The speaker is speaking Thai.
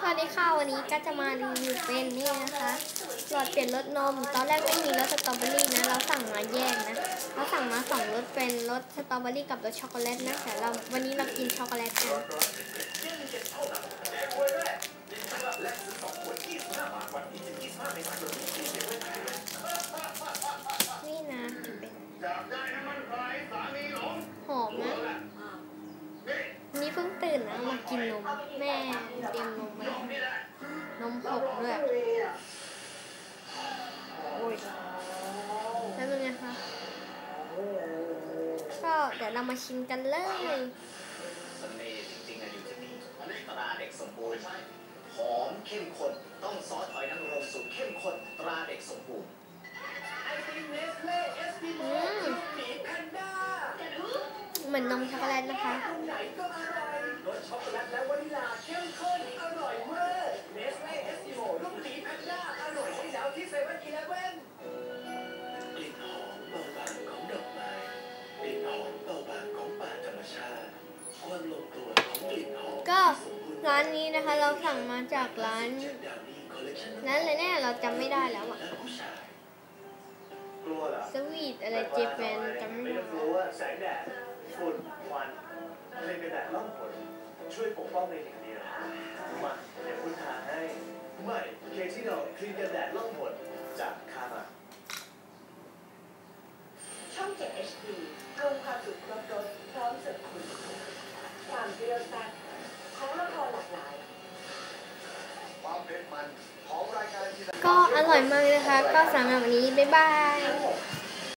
สวัสดีค่ะวันนี้ก็จะมารีวิวเป็นนี่นะคะหลอดเปลี่ยนรสนม ตอนแรกไม่มีรสสตรอเบอรี่นะ เราสั่งมาแยกนะ เราสั่งมาสองรสเป็นรสสตรอเบอรี่กับรสช็อกโกแลตนะแต่เราวันนี้เรากินช็อกโกแลตกันนี่นะเป็นหอมนะ นี่เพิ่งตื่นนะมา กินนม แม่เตรียมนมมานมหกด้วยโอ้ยแล้วเป็นไงคะก็เดี๋ยวเรามาชิมกันเลยเน่ห์จริงๆอะอยู่ที่นี่ตราเด็กสมบูรณ์หอมเข้มข้นต้องซอสหอยนางรมสูตรเข้มข้นตราเด็กสมบูรณ์เหมือนนมช็อกโกแลตนะคะ ร้านนี้นะคะ เราสั่งมาจากร้านนั้นเลยเนี่ยเราจำไม่ได้แล้วอะสวีทอะไรเจแปนจำไม่ได้แสงแดดฝุ่นควันครีมกันแดดล่องหนช่วยปกป้องในอย่งเดียวมาเดี๋ยวคุณทาให้ใหม่เคที่ดอกครีมกันแดดล่องหนจากคามาช่อง 7 HD รวมความสุขครบรสพร้อมเสิร์ฟคุณความเรียวแซ่บ ก็อร่อยมากนะคะ ก็สำหรับวันนี้ บ๊ายบาย